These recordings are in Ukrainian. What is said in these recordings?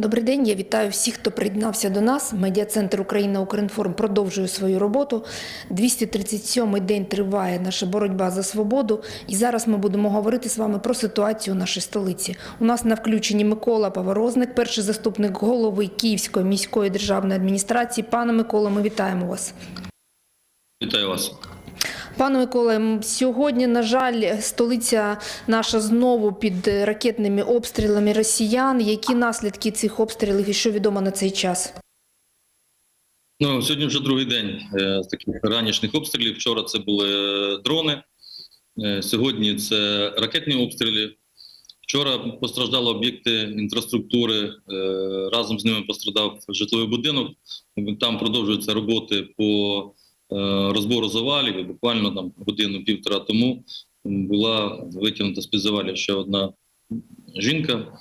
Добрий день, я вітаю всіх, хто приєднався до нас. Медіа-центр Україна Укрінформ продовжує свою роботу. 237-й день триває наша боротьба за свободу. І зараз ми будемо говорити з вами про ситуацію у нашій столиці. У нас на включенні Микола Поворозник, перший заступник голови Київської міської державної адміністрації. Пане Микола, ми вітаємо вас. Вітаю вас. Пане Миколе, сьогодні, на жаль, столиця наша знову під е, ракетними обстрілами росіян. Які наслідки цих обстрілів і що відомо на цей час? Ну сьогодні вже другий день е, з таких ранішніх обстрілів. Вчора це були е, дрони, сьогодні це ракетні обстріли. Вчора постраждали об'єкти інфраструктури. Разом з ними пострадав житловий будинок. Там продовжуються роботи по розбору завалів. І Буквально там годину-півтора тому була витягнута з під завалів ще одна жінка.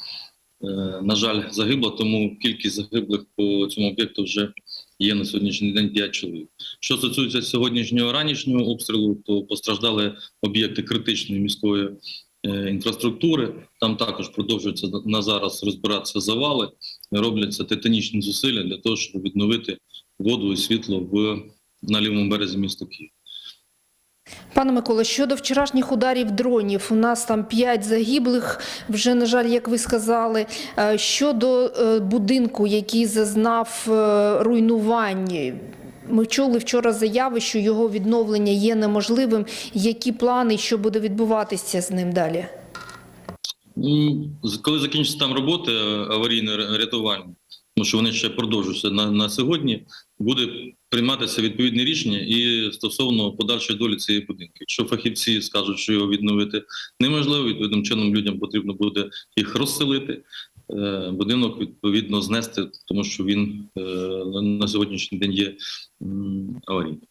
Е, На жаль, загибла, тому кількість загиблих по цьому об'єкту вже є на сьогоднішній день 5 чоловік. Що стосується сьогоднішнього ранішнього обстрілу, то постраждали об'єкти критичної міської е, інфраструктури. Там також продовжуються на зараз розбиратися завали, робляться титанічні зусилля для того, щоб відновити воду і світло в на лівому березі міста Києва. Пане Микола, щодо вчорашніх ударів дронів, у нас там 5 загиблих, вже, на жаль, як ви сказали. Е, Щодо е, будинку, який зазнав е, руйнувань, ми чули вчора заяви, що його відновлення є неможливим. Які плани, що буде відбуватися з ним далі? Коли закінчаться там роботи аварійно рятувальні, тому що вони ще продовжуються на, на сьогодні, буде прийматися відповідне рішення і стосовно подальшої долі цієї будинки. Якщо фахівці скажуть, що його відновити неможливо, відповідним чином людям потрібно буде їх розселити. е, Будинок відповідно знести, тому що він е, на сьогоднішній день є аварійним.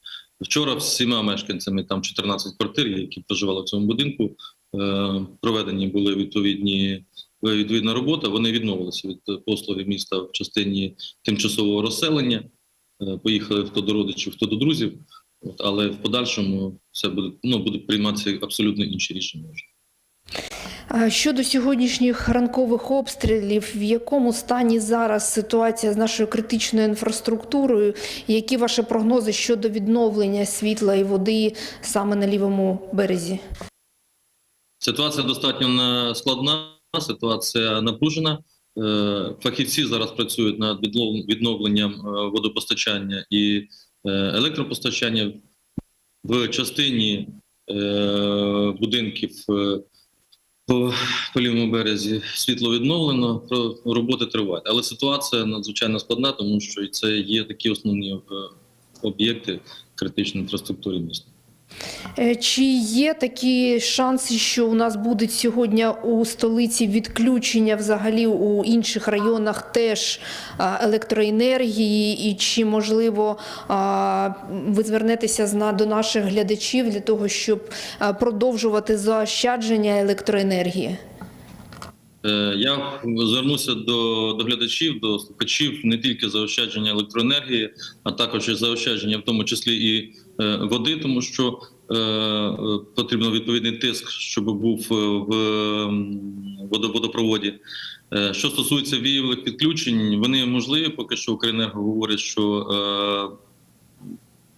Вчора всіма мешканцями там 14 квартир, які проживали в цьому будинку, е, проведені були відповідні відповідна робота. Вони відмовилися від послуги міста в частині тимчасового розселення. Е, Поїхали хто до родичів, хто до друзів. От, але в подальшому все буде ну будуть прийматися абсолютно інші рішення. Щодо сьогоднішніх ранкових обстрілів, в якому стані зараз ситуація з нашою критичною інфраструктурою? Які ваші прогнози щодо відновлення світла і води саме на лівому березі? Ситуація достатньо складна, ситуація напружена. Е, Фахівці зараз працюють над відновленням е, водопостачання і е, електропостачання в частині будинків по, лівому березі. Світло відновлено, роботи тривають. Але ситуація надзвичайно складна, тому що це є такі основні об'єкти критичної інфраструктури міста. Е, Чи є такі шанси, що у нас буде сьогодні у столиці відключення взагалі у інших районах теж електроенергії? І чи можливо ви звернетеся до наших глядачів для того, щоб продовжувати заощадження електроенергії? Е, Я звернуся до, глядачів, до слухачів не тільки заощадження електроенергії, а також і заощадження, в тому числі і е, води, тому що е, е, потрібно відповідний тиск, щоб був е, в водопроводі. Е, Що стосується віялових відключень, вони можливі. Поки що Укренерго говорить, що е,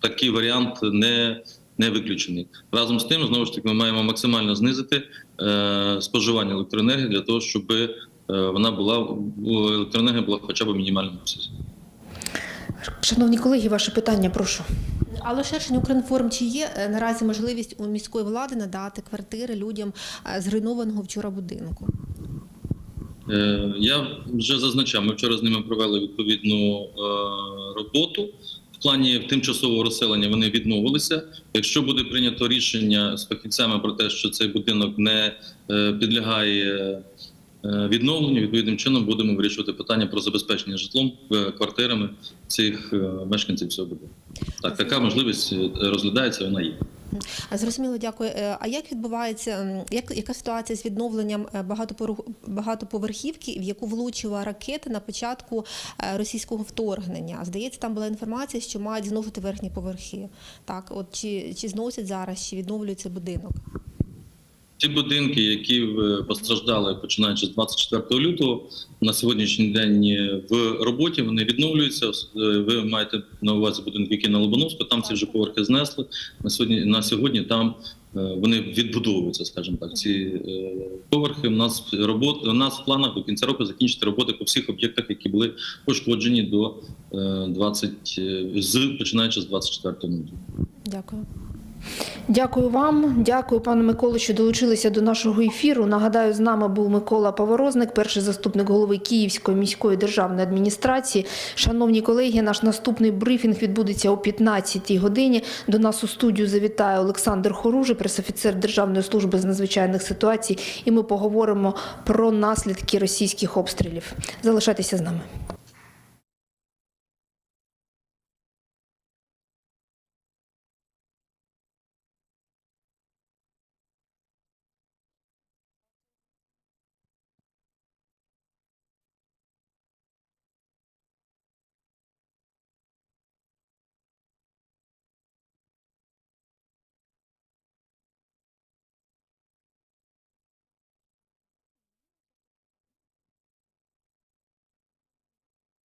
такий варіант не, не виключений. Разом з тим, знову ж таки, ми маємо максимально знизити е, споживання електроенергії для того, щоб е, вона була електроенергія була хоча б обсязі. Шановні колеги, ваше питання, прошу. Але Шершень Укрінформ, чи є е, наразі можливість у міської влади надати квартири людям е, зруйнованого вчора будинку? Е, Я вже зазначав, ми вчора з ними провели відповідну роботу. В плані тимчасового розселення вони відмовилися. Якщо буде прийнято рішення з фахівцями про те, що цей будинок не підлягає відновленню, відповідним чином будемо вирішувати питання про забезпечення житлом е, квартирами цих е, мешканців цього будинку. Так, така можливість е, розглядається, вона є. Зрозуміло, дякую. Е, А як відбувається, як, яка ситуація з відновленням е, багатоповерхівки, в яку влучила ракета на початку е, російського вторгнення? Здається, там була інформація, що мають зносити верхні поверхи. Так, от чи, чи зносять зараз, чи відновлюється будинок? Ті будинки, які е, постраждали починаючи з 24 лютого, на сьогоднішній день в роботі вони відновлюються. Е, Ви маєте на увазі будинки, які на Лобановську, там ці вже поверхи знесли. На сьогодні на сьогодні там е, вони відбудовуються, скажімо так. Ці поверхи у нас робот у нас в планах до кінця року закінчити роботи по всіх об'єктах, які були пошкоджені до е, 20, е, з починаючи з 24 лютого. Дякую. Дякую вам, дякую, пане Миколо, що долучилися до нашого ефіру. Нагадаю, з нами був Микола Поворозник, перший заступник голови Київської міської державної адміністрації. Шановні колеги, наш наступний брифінг відбудеться о 15-й годині. До нас у студію завітає Олександр Хоружий, пресофіцер Державної служби з надзвичайних ситуацій, і ми поговоримо про наслідки російських обстрілів. Залишайтеся з нами.